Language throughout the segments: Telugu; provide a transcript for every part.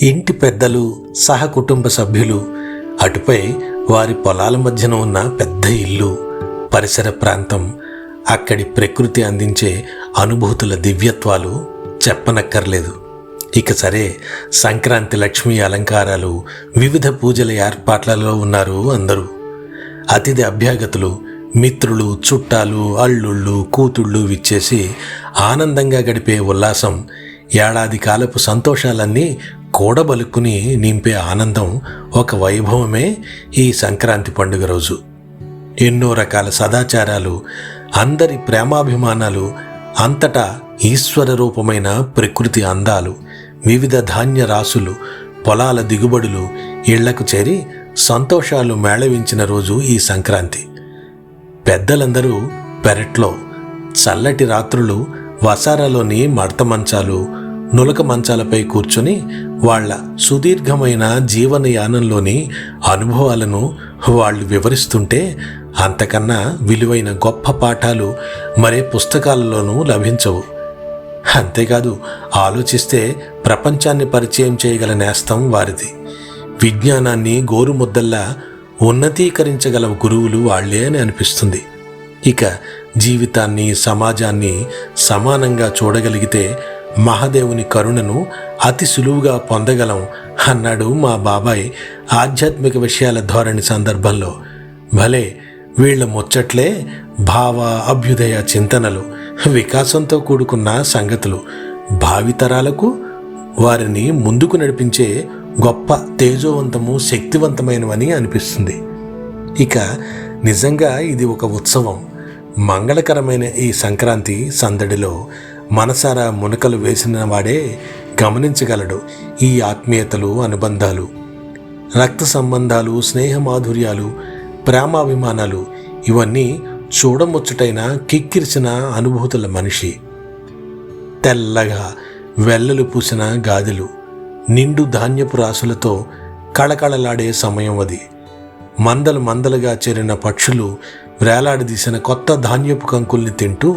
ఇంటి పెద్దలు సహకుటుంబ సభ్యులు అటుపై వారి పొలాల మధ్యన ఉన్న పెద్ద ఇల్లు పరిసర ప్రాంతం అక్కడి ప్రకృతి అందించే అనుభూతుల దివ్యత్వాలు చెప్పనక్కర్లేదు. ఇక సరే సంక్రాంతి లక్ష్మీ అలంకారాలు వివిధ పూజల ఏర్పాట్లలో ఉన్నారు అందరూ. అతిథి అభ్యాగతులు మిత్రులు చుట్టాలు అల్లుళ్ళు కూతుళ్ళు విచ్చేసి ఆనందంగా గడిపే ఉల్లాసం ఏడాది కాలపు సంతోషాలన్నీ కూడబలుక్కుని నింపే ఆనందం ఒక వైభవమే ఈ సంక్రాంతి పండుగ రోజు. ఎన్నో రకాల సదాచారాలు అందరి ప్రేమాభిమానాలు అంతటా ఈశ్వర రూపమైన ప్రకృతి అందాలు వివిధ ధాన్య రాసులు పొలాల దిగుబడులు ఇళ్ళకు చేరి సంతోషాలు మేళవించిన రోజు ఈ సంక్రాంతి. పెద్దలందరూ పెరట్లో చల్లటి రాత్రులు వసారలోని మడత మంచాలు నులక మంచాలపై కూర్చొని వాళ్ళ సుదీర్ఘమైన జీవనయానంలోని అనుభవాలను వాళ్ళు వివరిస్తుంటే అంతకన్నా విలువైన గొప్ప పాఠాలు మరే పుస్తకాలలోనూ లభించవు. అంతేకాదు ఆలోచిస్తే ప్రపంచాన్ని పరిచయం చేయగల నేస్తం వారిది. విజ్ఞానాన్ని గోరుముద్దల్లా ఉన్నతీకరించగల గురువులు వాళ్ళే అని అనిపిస్తుంది. ఇక జీవితాన్ని సమాజాన్ని సమానంగా చూడగలిగితే మహాదేవుని కరుణను అతి సులువుగా పొందగలం అన్నాడు మా బాబాయ్ ఆధ్యాత్మిక విషయాల ధోరణి సందర్భంలో. భలే వీళ్ళ ముచ్చట్లే భావ అభ్యుదయ చింతనలు వికాసంతో కూడుకున్న సంగతులు. భావితరాలకు వారిని ముందుకు నడిపించే గొప్ప తేజోవంతము శక్తివంతమైనవని అనిపిస్తుంది. ఇక నిజంగా ఇది ఒక ఉత్సవం. మంగళకరమైన ఈ సంక్రాంతి సందడిలో మనసారా మునకలు వేసిన వాడే గమనించగలడు ఈ ఆత్మీయతలు అనుబంధాలు. రక్త సంబంధాలు స్నేహమాధుర్యాలు ప్రేమాభిమానాలు ఇవన్నీ చూడముచ్చటైన కిక్కిరిసిన అనుభూతుల మనిషి. తెల్లగా వెల్లలు పూసిన గాజులు నిండు ధాన్యపు రాసులతో కళకళలాడే సమయం అది. మందలు మందలుగా చేరిన పక్షులు వేలాడదీసిన కొత్త ధాన్యపు కంకుల్ని తింటూ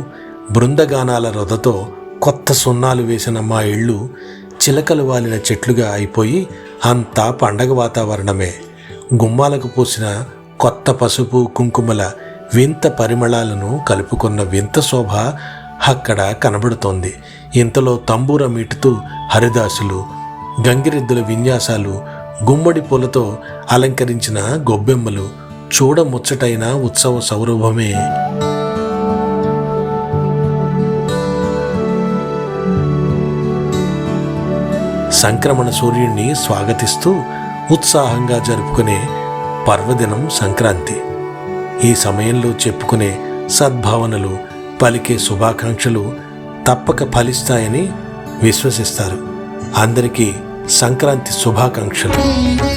బృందగానాల రొదతో కొత్త సున్నాలు వేసిన మా ఇళ్ళు చిలకలు వాలిన చెట్లుగా అయిపోయి అంతా పండగ వాతావరణమే. గుమ్మాలకు పూసిన కొత్త పసుపు కుంకుమల వింత పరిమళాలను కలుపుకున్న వింత శోభ అక్కడ కనబడుతోంది. ఇంతలో తంబూర మీటుతూ హరిదాసులు గంగిరెద్దుల విన్యాసాలు గుమ్మడి పూలతో అలంకరించిన గొబ్బెమ్మలు చూడముచ్చటైన ఉత్సవ సౌరభమే. సంక్రమణ సూర్యుణ్ణి స్వాగతిస్తూ ఉత్సాహంగా జరుపుకునే పర్వదినం సంక్రాంతి. ఈ సమయంలో చెప్పుకునే సద్భావనలు పలికే శుభాకాంక్షలు తప్పక ఫలిస్తాయని విశ్వసిస్తారు. అందరికీ సంక్రాంతి శుభాకాంక్షలు.